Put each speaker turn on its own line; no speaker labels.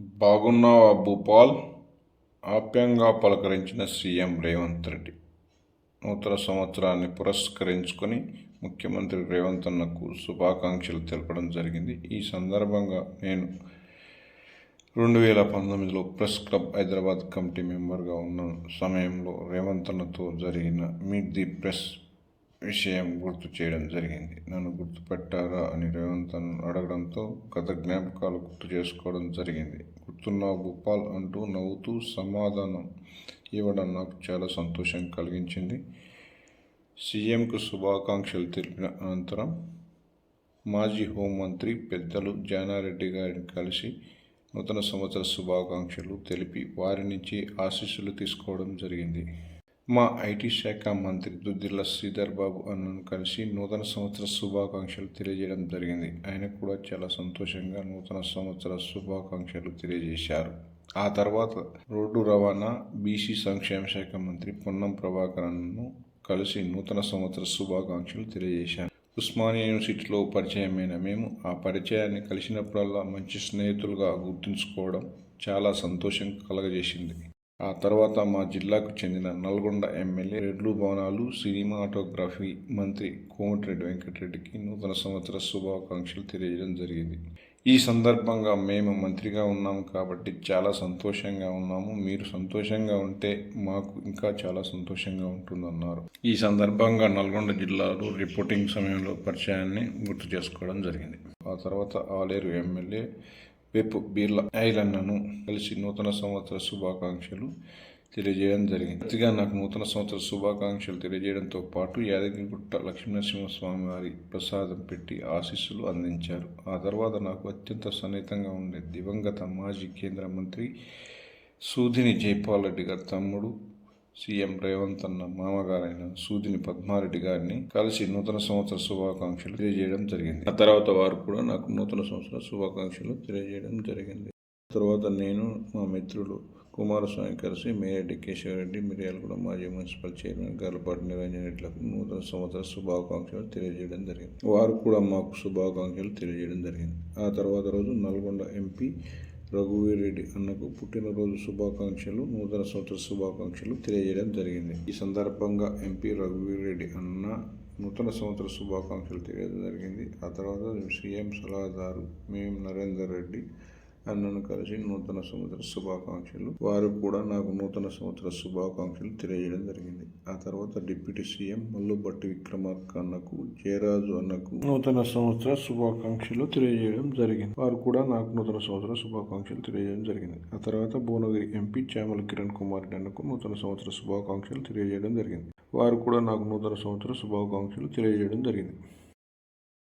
బాగున్నావా భూపాల్? ఆప్యంగా పలకరించిన సీఎం రేవంత్ రెడ్డి. నూతన సంవత్సరాన్ని పురస్కరించుకొని ముఖ్యమంత్రి రేవంత్ అన్నకు శుభాకాంక్షలు తెలపడం జరిగింది. ఈ సందర్భంగా నేను రెండు వేల పంతొమ్మిదిలో ప్రెస్ క్లబ్ హైదరాబాద్ కమిటీ మెంబర్గా ఉన్న సమయంలో రేవంత్ అన్నతో జరిగిన మీట్ ది ప్రెస్ విషయం గుర్తు చేయడం జరిగింది. నన్ను గుర్తుపెట్టారా అని రేవంత్ అడగడంతో గత జ్ఞాపకాలు గుర్తు చేసుకోవడం జరిగింది. గుర్తున్నావు భూపాల్ అంటూ నవ్వుతూ సమాధానం ఇవ్వడం నాకు చాలా సంతోషం కలిగించింది. సీఎంకు శుభాకాంక్షలు తెలిపిన అనంతరం మాజీ హోంమంత్రి పెద్దలు జానారెడ్డి గారిని కలిసి నూతన సంవత్సర శుభాకాంక్షలు తెలిపి వారి నుంచి ఆశీస్సులు తీసుకోవడం జరిగింది. మా ఐటీ శాఖ మంత్రి దుద్దిల్ల శ్రీధర్ బాబు అన్నను కలిసి నూతన సంవత్సర శుభాకాంక్షలు తెలియజేయడం జరిగింది. ఆయన కూడా చాలా సంతోషంగా నూతన సంవత్సర శుభాకాంక్షలు తెలియజేశారు. ఆ తర్వాత రోడ్డు రవాణా బీసీ సంక్షేమ శాఖ మంత్రి పొన్నం ప్రభాకరన్ను కలిసి నూతన సంవత్సర శుభాకాంక్షలు తెలియజేశాను ఉస్మానియా యూనివర్సిటీలో పరిచయమైన మేము ఆ పరిచయాన్ని కలిసినప్పుడల్లా మంచి స్నేహితులుగా గుర్తుంచుకోవడం చాలా సంతోషం కలగజేసింది. ఆ తర్వాత మా జిల్లాకు చెందిన నల్గొండ ఎమ్మెల్యే రెడ్లు భవనాలు సినిమాటోగ్రఫీ మంత్రి కోమటిరెడ్డి వెంకటరెడ్డికి నూతన సంవత్సర శుభాకాంక్షలు తెలియజేయడం జరిగింది. ఈ సందర్భంగా మేము మంత్రిగా ఉన్నాము కాబట్టి చాలా సంతోషంగా ఉన్నాము. మీరు సంతోషంగా ఉంటే మాకు ఇంకా చాలా సంతోషంగా ఉంటుందన్నారు. ఈ సందర్భంగా నల్గొండ జిల్లాలో రిపోర్టింగ్ సమయంలో పరిచయాన్ని గుర్తు చేసుకోవడం జరిగింది. ఆ తర్వాత ఆలేరు ఎమ్మెల్యే వెప్ బీర్ల ఐలన్నను కలిసి నూతన సంవత్సర శుభాకాంక్షలు తెలియజేయడం జరిగింది. అతిగా నాకు నూతన సంవత్సర శుభాకాంక్షలు తెలియజేయడంతో పాటు యాదగిరిగుట్ట లక్ష్మీనరసింహస్వామి వారి ప్రసాదం పెట్టి ఆశీస్సులు అందించారు. ఆ తర్వాత నాకు అత్యంత సన్నిహితంగా ఉండే దివంగత మాజీ కేంద్ర మంత్రి సూదిని జైపాల్ రెడ్డి గారి తమ్ముడు సీఎం రేవంత్ అన్న మామగారైన సూదిని పద్మారెడ్డి గారిని కలిసి నూతన సంవత్సర శుభాకాంక్షలు తెలియజేయడం జరిగింది. ఆ తర్వాత వారు కూడా నాకు నూతన సంవత్సర శుభాకాంక్షలు తెలియజేయడం జరిగింది. తర్వాత నేను మా మిత్రులు కుమారస్వామి కలిసి మేరెడ్డి కేశవరెడ్డి మిర్యాలగూడ మాజీ మున్సిపల్ చైర్మన్ గర్లపాటి నిరంజన్ రెడ్డిలకు నూతన సంవత్సర శుభాకాంక్షలు తెలియజేయడం జరిగింది. వారు కూడా మాకు శుభాకాంక్షలు తెలియజేయడం జరిగింది. ఆ తర్వాత రోజు నల్గొండ ఎంపీ రఘువీరెడ్డి అన్నకు పుట్టినరోజు శుభాకాంక్షలు నూతన సంవత్సర శుభాకాంక్షలు తెలియజేయడం జరిగింది. ఈ సందర్భంగా ఎంపీ రఘువీరెడ్డి అన్న నూతన సంవత్సర శుభాకాంక్షలు తెలియజేయడం జరిగింది. ఆ తర్వాత సీఎం సలహాదారు మేం నరేందర్ రెడ్డి అన్నను కలిసి నూతన సంవత్సర శుభాకాంక్షలు. వారు కూడా నాకు నూతన సంవత్సర శుభాకాంక్షలు తెలియజేయడం జరిగింది. ఆ తర్వాత డిప్యూటీ సీఎం మల్లుబట్టి విక్రమార్క అన్నకు జయరాజు అన్నకు నూతన సంవత్సర శుభాకాంక్షలు తెలియజేయడం జరిగింది. వారు కూడా నాకు నూతన సంవత్సర శుభాకాంక్షలు తెలియజేయడం జరిగింది. ఆ తర్వాత భువనగిరి ఎంపీ చామల కిరణ్ కుమార్ అన్నకు నూతన సంవత్సర శుభాకాంక్షలు తెలియజేయడం జరిగింది. వారు కూడా నాకు నూతన సంవత్సర శుభాకాంక్షలు తెలియజేయడం జరిగింది.